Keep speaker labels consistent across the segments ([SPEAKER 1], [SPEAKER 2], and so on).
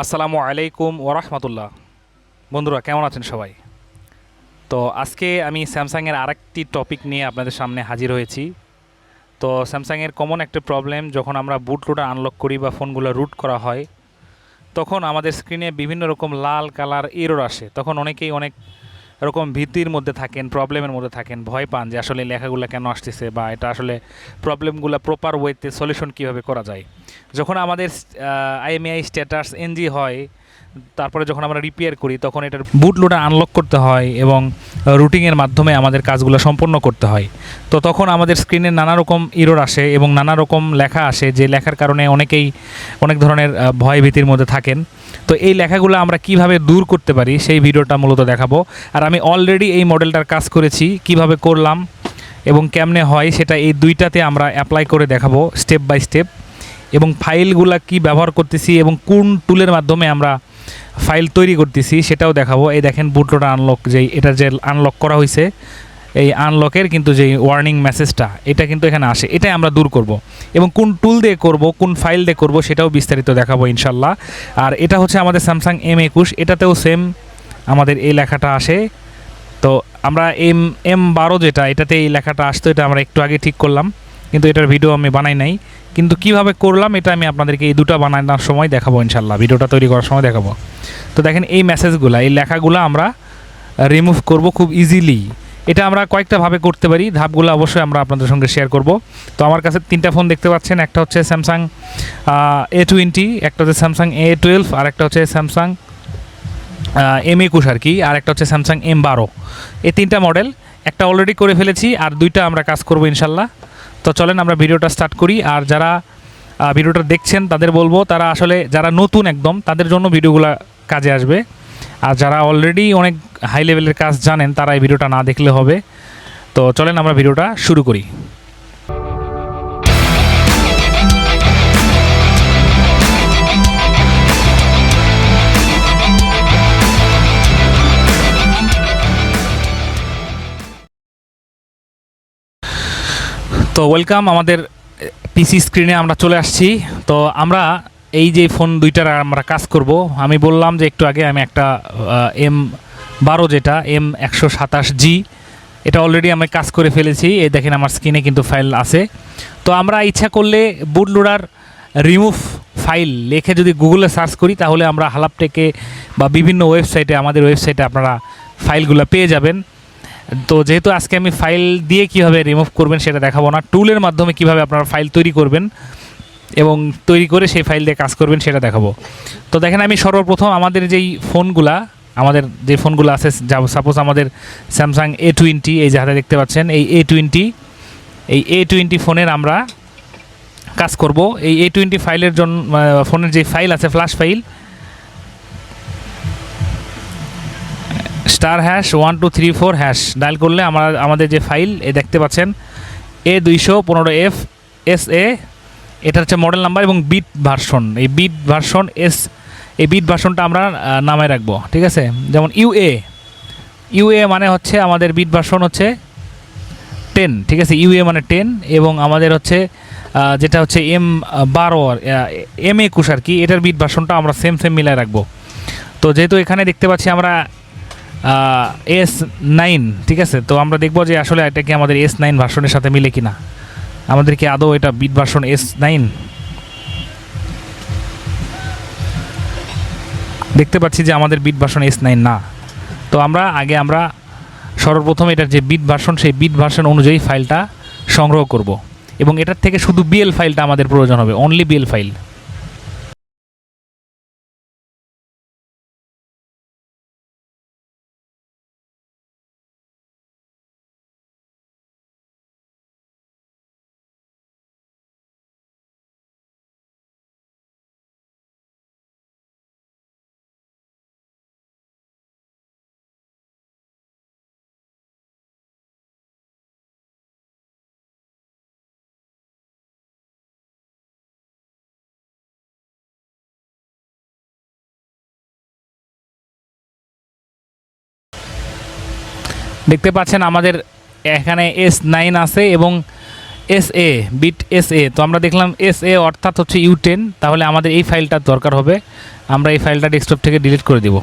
[SPEAKER 1] আসসালামু আলাইকুম ওরহমতুল্লাহ বন্ধুরা, কেমন আছেন সবাই? তো আজকে আমি স্যামসাংয়ের আরেকটি টপিক নিয়ে আপনাদের সামনে হাজির হয়েছি। তো স্যামসাংয়ের কমন একটা প্রবলেম, যখন আমরা বুট লোডার আনলক করি বা ফোনগুলো রুট করা হয়, তখন আমাদের স্ক্রিনে বিভিন্ন রকম লাল কালার এরোর আসে। তখন অনেকেই অনেক এরকম ভীতির মধ্যে থাকেন প্রবলেমের মধ্যে থাকেন, ভয় পান যে আসলে লেখাগুলো কেন আসতেছে বা এটা আসলে প্রবলেমগুলো প্রপার ওয়েতে সলিউশন কীভাবে করা যায়। যখন আমাদের আইএমআই স্ট্যাটাস এনজি হয় তারপরে যখন আমরা রিপেয়ার করি, তখন এটার বুট লোডার আনলক করতে হয় এবং রুটিংয়ের মাধ্যমে আমাদের কাজগুলো সম্পন্ন করতে হয়। তো তখন আমাদের স্ক্রিনে নানা রকম ইরোর আসে এবং নানা রকম লেখা আসে, যে লেখার কারণে অনেকেই অনেক ধরনের ভয় ভীতির মধ্যে থাকেন। তো এই লেখাগুলো আমরা কীভাবে দূর করতে পারি, সেই ভিডিওটা মূলত দেখাবো। আর আমি অলরেডি এই মডেলটার কাজ করেছি, কীভাবে করলাম এবং কেমনে হয় সেটা এই দুইটাতে আমরা অ্যাপ্লাই করে দেখাবো স্টেপ বাই স্টেপ এবং ফাইলগুলা কি ব্যবহার করতেছি এবং কোন টুলের মাধ্যমে আমরা ফাইল তৈরি করতেছি, সেটাও দেখাবো। এই দেখেন বুটলোটা আনলক যেই এটা যে আনলক করা হয়েছে এই আনলকের কিন্তু যে ওয়ার্নিং মেসেজটা এটা কিন্তু এখানে আসে। এটাই আমরা দূর করব। এবং কোন টুল দিয়ে করব, কোন ফাইল দিয়ে করব, সেটাও বিস্তারিত দেখাবো ইনশাল্লাহ। আর এটা হচ্ছে আমাদের স্যামসাং এম একুশ, এটাতেও সেম আমাদের এই লেখাটা আসে। তো আমরা এম এম বারো যেটা, এটাতে এই লেখাটা আসতো, এটা আমরা একটু আগে ঠিক করলাম। কিন্তু এটার ভিডিও আমি বানাই নাই। কিন্তু কীভাবে করলাম, এটা আমি আপনাদেরকে এই দুটো বানানোর সময় দেখাবো ইনশাল্লাহ ভিডিওটা তৈরি করার সময় দেখাবো। তো দেখেন এই মেসেজগুলো, এই লেখাগুলো আমরা রিমুভ করব খুব ইজিলি এটা আমরা কয়েকটা ভাবে করতে পারি, ধাপগুলো অবশ্যই আমরা আপনাদের সঙ্গে শেয়ার করব। তো আমার কাছে তিনটা ফোন দেখতে পাচ্ছেন, একটা হচ্ছে স্যামসাং এ টোয়েন্টি একটা হচ্ছে স্যামসাং এ টুয়েলভ আর একটা হচ্ছে স্যামসাং এম একুশ আর কি, আর একটা হচ্ছে স্যামসাং এম বারো এই তিনটা মডেল একটা অলরেডি করে ফেলেছি, আর দুইটা আমরা কাজ করব ইনশাল্লাহ তো চলেন আমরা ভিডিওটা স্টার্ট করি। আর যারা ভিডিওটা দেখছেন, তাদের বলব, তারা আসলে যারা নতুন একদম, তাদের জন্য ভিডিওগুলো কাজে আসবে। আর যারা অলরেডি অনেক হাই লেভেলের কাজ জানেন, তারা এই ভিডিওটা না দেখলে হবে। তো চলেন আমরা ভিডিওটা শুরু করি। তো ওয়েলকাম আমাদের পিসি স্ক্রিনে আমরা চলে আসছি। তো আমরা এই যে ফোন দুইটার আমরা কাজ করব, আমি বললাম যে একটু আগে আমি একটা এম বারো যেটা এম একশো সাতাশ জি এটা অলরেডি আমি কাজ করে ফেলেছি। এই দেখেন আমার স্ক্রিনে কিন্তু ফাইল আছে। তো আমরা ইচ্ছা করলে বুট লোডার রিমুভ ফাইল লিখে যদি গুগলে সার্চ করি, তাহলে আমরা হালাপটেকে বা বিভিন্ন ওয়েবসাইটে আমাদের ওয়েবসাইটে আপনারা ফাইলগুলো পেয়ে যাবেন। তো যেহেতু আজকে আমি ফাইল দিয়ে কীভাবে রিমুভ করবেন সেটা দেখাবো না। টুলের মাধ্যমে কীভাবে আপনারা ফাইল তৈরি করবেন এবং তৈরি করে সেই ফাইল দিয়ে কাজ করবেন সেটা দেখাবো। তো দেখেন, আমি সর্বপ্রথম আমাদের যেই ফোনগুলা, আমাদের যে ফোনগুলো আছে সাপোজ আমাদের স্যামসাং এ টোয়েন্টি এই যে হাতে দেখতে পাচ্ছেন, এই এ টোয়েন্টি এই এ টোয়েন্টি ফোনের আমরা কাজ করব। এই এ টোয়েন্টি ফাইলের জন্য ফোনের যে ফাইল আছে flash file star hash one two three four hash dial করলে আমরা, আমাদের যে ফাইল এ দেখতে পাচ্ছেন এ দুইশো পনেরো এফ এস এ এটা হচ্ছে মডেল নাম্বার এবং বিট ভার্সন এই বিট ভার্সন এস এই বিট ভার্সনটা আমরা নামায় রাখব, ঠিক আছে? যেমন ইউএ ইউএ মানে হচ্ছে আমাদের বিট ভার্সন হচ্ছে টেন ঠিক আছে? ইউএ মানে টেন এবং আমাদের হচ্ছে যেটা হচ্ছে এম বারো এম একুশ আর কি, এটার বিট ভার্সনটা আমরা সেম সেম মিলায় রাখব। তো যেহেতু এখানে দেখতে পাচ্ছি আমরা এস নাইন, ঠিক আছে? তো আমরা দেখব যে আসলে এটা কি আমাদের এস নাইন ভার্সনের সাথে মিলে কিনা। আমাদের কি আদৌ এটা বিট ভার্সন এস নাইন? দেখতে পাচ্ছি যে আমাদের বিট ভার্সন এস নাইন না। তো আমরা আগে আমরা সর্বপ্রথম এটার যে বিট ভার্সন সেই বিট ভার্সন অনুযায়ী ফাইলটা সংগ্রহ করব। এবং এটার থেকে শুধু বিএল ফাইলটা আমাদের প্রয়োজন হবে অনলি বিএল ফাইল দেখতে পাচ্ছেন আমাদের এখানে এস নাইন আছে এবং S A bit S A তো আমরা দেখলাম এস এ অর্থাৎ হচ্ছে ইউ টেন তাহলে আমাদের এই ফাইলটা দরকার হবে। আমরা এই ফাইলটা ডেস্কটপ থেকে ডিলিট করে দিব।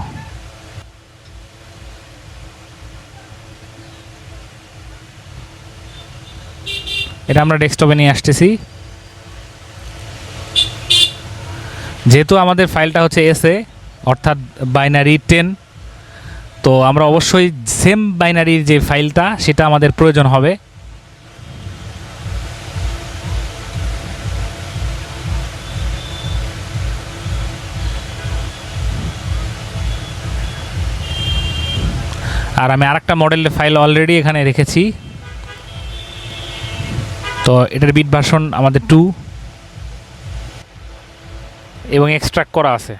[SPEAKER 1] এটা আমরা ডেস্কটপে নিয়ে আসতেছি। যেহেতু আমাদের ফাইলটা হচ্ছে এস এ অর্থাৎ বাইনারি টেন তো আমরা অবশ্যই সেম বাইনারির যে ফাইলটা, সেটা আমাদের প্রয়োজন হবে। আর আমি আরেকটা মডেলের ফাইল অলরেডি এখানে রেখেছি। তো এটার বিট ভার্সন আমাদের টু এবং এক্সট্রাক্ট করা আছে।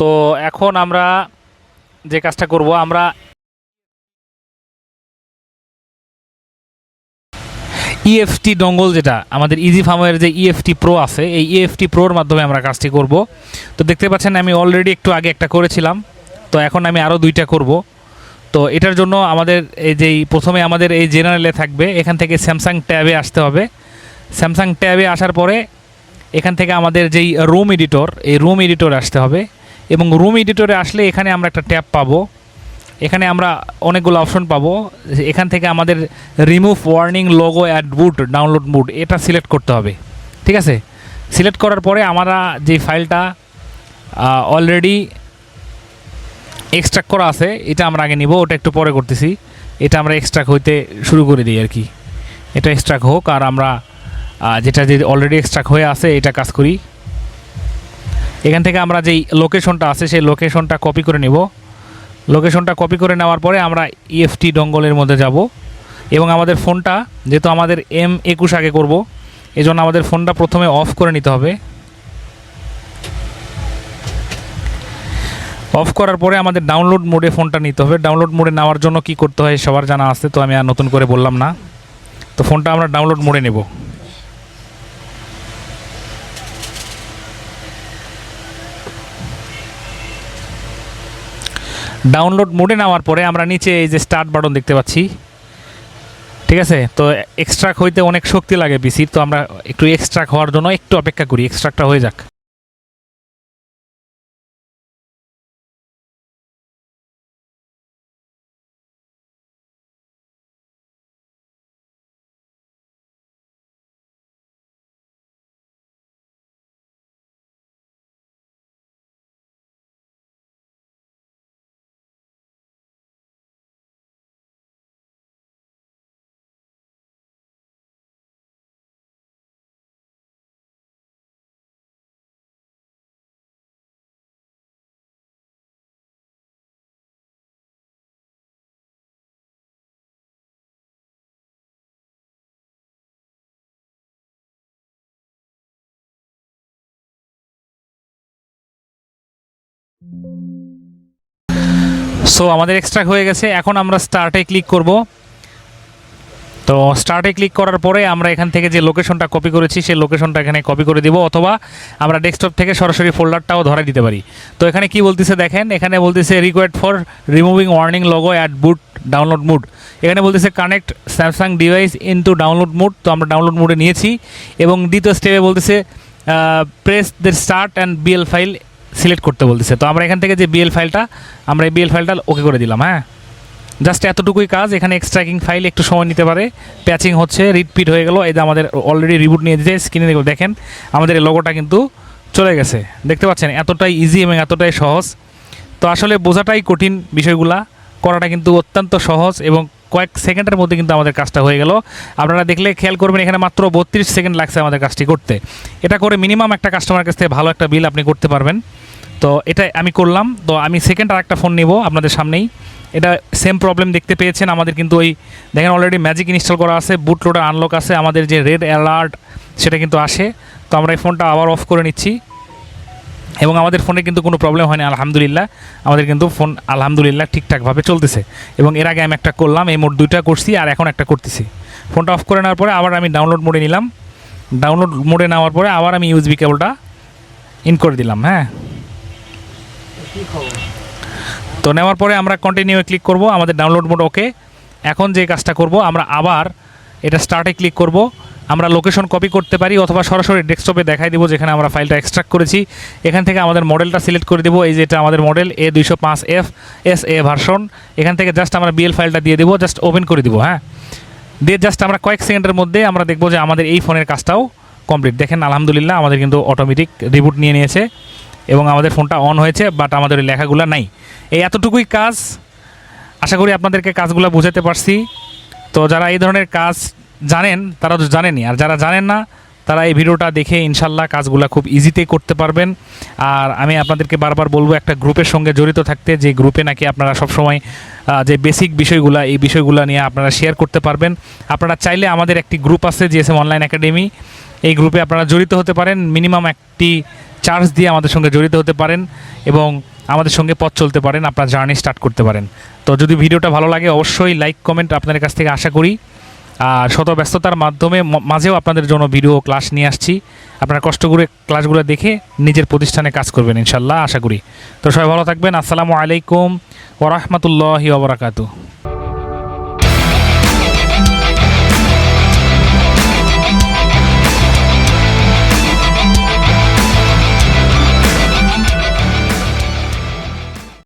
[SPEAKER 1] তো এখন আমরা যে কাজটা করব, আমরা ইএফটি ডঙ্গল যেটা, আমাদের ইজি ফার্মের যে ইএফটি প্রো আছে, এই ইএফটি প্রোর মাধ্যমে আমরা কাজটি করব। তো দেখতে পাচ্ছেন আমি অলরেডি একটু আগে একটা করেছিলাম, তো এখন আমি আরও দুইটা করব। তো এটার জন্য আমাদের এই যেই, প্রথমে আমাদের এই জেনারেলে থাকবে, এখান থেকে স্যামসাং ট্যাবে আসতে হবে। স্যামসাং ট্যাবে আসার পরে এখান থেকে আমাদের যেই রুম এডিটর এই রুম এডিটর আসতে হবে। এবং রুম এডিটরে আসলে এখানে আমরা একটা ট্যাব পাবো। এখানে আমরা অনেকগুলো অপশন পাবো। এখান থেকে আমাদের remove warning logo at boot download mode এটা সিলেক্ট করতে হবে। ঠিক আছে? সিলেক্ট করার পরে আমরা যে ফাইলটা অলরেডি এক্সট্রাক্ট করা আছে, এটা আমরা আগে নিব, ওটা একটু পরে করতেছি। এটা আমরা এক্সট্রাক্ট হইতে শুরু করে দিই আর কি। এটা এক্সট্রাক্ট হোক, আর আমরা যেটা যে অলরেডি এক্সট্রাক্ট হয়ে আছে, এটা কাজ করি। এখান থেকে আমরা যেই লোকেশনটা আছে, সেই লোকেশনটা কপি করে নেব। লোকেশনটা কপি করে নেওয়ার পরে আমরা ইএফটি ডঙ্গলের মধ্যে যাব। এবং আমাদের ফোনটা, যেহেতু আমাদের এম একুশ আগে করব এই জন্য আমাদের ফোনটা প্রথমে অফ করে নিতে হবে। অফ করার পরে আমাদের ডাউনলোড মোডে ফোনটা নিতে হবে। ডাউনলোড মোডে নেওয়ার জন্য কি করতে হয় সবার জানা আছে, তো আমি আর নতুন করে বললাম না। তো ফোনটা আমরা ডাউনলোড মোডে নেব। ডাউনলোড মোডে নেওয়ার পরে আমরা নিচে এই যে স্টার্ট বাটন দেখতে পাচ্ছি। ঠিক আছে? তো এক্সট্রাক হইতে অনেক শক্তি লাগে পিসির তো আমরা একটু এক্সট্রাক হওয়ার জন্য একটু অপেক্ষা করি। এক্সট্রাকটা হয়ে যাক। সো আমাদের এক্সট্রাক হয়ে গেছে। এখন আমরা স্টার্টে ক্লিক করব। তো স্টার্টে ক্লিক করার পরে আমরা এখান থেকে যে লোকেশনটা কপি করেছি, সেই লোকেশনটা এখানে কপি করে দিব, অথবা আমরা ডেস্কটপ থেকে সরাসরি ফোল্ডারটাও ধরে দিতে পারি। তো এখানে কি বলতেছে দেখেন, এখানে বলতেছে required for removing warning logo at boot download mode এখানে বলতেছে connect Samsung device into download mode তো আমরা ডাউনলোড মুডে নিয়েছি। এবং দ্বিতীয় স্টেপে বলতেছে press the start and BL file select করতে বলতেছে। তো আমরা এখান থেকে যে বিএল ফাইলটা আমরা এই বিএল ফাইলটা ওকে করে দিলাম হ্যাঁ? জাস্ট এতটুকুই কাজ, এখানে এক্সট্রাকিং ফাইল একটু সময় নিতে পারে। প্যাচিং হচ্ছে রিপিট হয়ে গেল, এই যে আমাদের অলরেডি রিবুট নিয়ে দিয়েছে স্ক্রিনে দেখো দেখেন, আমাদের এই লোগোটা কিন্তু চলে গেছে। দেখতে পাচ্ছেন, এতটাই ইজি এবং এতটাই সহজ। তো আসলে বোঝাটাই কঠিন বিষয়গুলা, করাটা কিন্তু অত্যন্ত সহজ এবং কয়েক সেকেন্ডের মধ্যে কিন্তু আমাদের কাজটা হয়ে গেল। আপনারা দেখলে খেয়াল করবেন, এখানে মাত্র বত্রিশ সেকেন্ড লাগছে আমাদের কাজটি করতে। এটা করে মিনিমাম একটা কাস্টমার কাছ থেকে ভালো একটা বিল আপনি করতে পারবেন। তো এটা আমি করলাম। তো আমি সেকেন্ড আর একটা ফোন নিব আপনাদের সামনেই। এটা সেম প্রবলেম দেখতে পেয়েছেন। আমাদের কিন্তু ওই দেখেন অলরেডি ম্যাজিক ইনস্টল করা আছে বুট লোডার আনলক আছে। আমাদের যে রেড অ্যালার্ট সেটা কিন্তু আসে। তো আমরা এই ফোনটা আবার অফ করে নিচ্ছি। এবং আমাদের ফোনে কিন্তু কোনো প্রবলেম হয়নি, আলহামদুলিল্লাহ। আমাদের কিন্তু ফোন আলহামদুলিল্লাহ ঠিকঠাকভাবে চলতেছে। এবং এর আগে আমি একটা করলাম, এই মোট দুইটা করছি আর এখন একটা করতেছি। ফোনটা অফ করে নেওয়ার পরে আবার আমি ডাউনলোড মোডে নিলাম। ডাউনলোড মোডে নেওয়ার পরে আবার আমি ইউএসবি কেবলটা ইন করে দিলাম হ্যাঁ। তো নেওয়ার পরে আমরা কন্টিনিউ ক্লিক করব, আমাদের ডাউনলোড মোড ওকে এখন যে কাজটা করব, আমরা আবার এটা স্টার্টে ক্লিক করব। আমরা লোকেশন কপি করতে পারি অথবা সরাসরি ডেস্কটপে দেখাই দেবো যেখানে আমরা ফাইলটা এক্সট্রাক্ট করেছি। এখান থেকে আমাদের মডেলটা সিলেক্ট করে দেবো। এই যে এটা আমাদের মডেল এ দুইশো পাঁচ এফ এস এ ভার্সন এখান থেকে জাস্ট আমরা বিএল ফাইলটা দিয়ে দেবো জাস্ট ওপেন করে দিব হ্যাঁ? দিয়ে জাস্ট আমরা কয়েক সেকেন্ডের মধ্যে আমরা দেখব যে আমাদের এই ফোনের কাজটাও কমপ্লিট দেখেন, আলহামদুলিল্লাহ আমাদের কিন্তু অটোমেটিক রিবুট নিয়ে নিয়েছে এবং আমাদের ফোনটা অন হয়েছে বাট আমাদের লেখাগুলো নাই। এই এতটুকুই কাজ। আশা করি আপনাদেরকে কাজগুলো বুঝাতে পারছি। তো যারা এই ধরনের কাজ জানেন, তারা তো জানেনই। আর যারা জানেন না, তারা এই ভিডিওটা দেখে ইনশাল্লাহ কাজগুলো খুব ইজিতেই করতে পারবেন। আর আমি আপনাদেরকে বারবার বলব, একটা গ্রুপের সঙ্গে জড়িত থাকতে, যে গ্রুপে নাকি আপনারা সবসময় যে বেসিক বিষয়গুলো, এই বিষয়গুলো নিয়ে আপনারা শেয়ার করতে পারবেন। আপনারা চাইলে আমাদের একটি গ্রুপ আছে জিএসএম অনলাইন একাডেমি এই গ্রুপে আপনারা জড়িত হতে পারেন। মিনিমাম একটি চার্জ দিয়ে আমাদের সঙ্গে জড়িত হতে পারেন এবং আমাদের সঙ্গে পথ চলতে পারেন, আপনার জার্নি স্টার্ট করতে পারেন। তো যদি ভিডিওটা ভালো লাগে, অবশ্যই লাইক, কমেন্ট আপনাদের কাছ থেকে আশা করি। আর শত ব্যস্ততার মাধ্যমে মাঝেও আপনাদের জন্য ভিডিও ক্লাস নিয়ে আসছি। আপনারা কষ্ট করে ক্লাসগুলো দেখে নিজের প্রতিষ্ঠানে কাজ করবেন, ইনশাল্লাহ, আশা করি। তো সবাই ভালো থাকবেন। আসসালামু আলাইকুম ওরহমতুল্লাহি ওবরাকাতু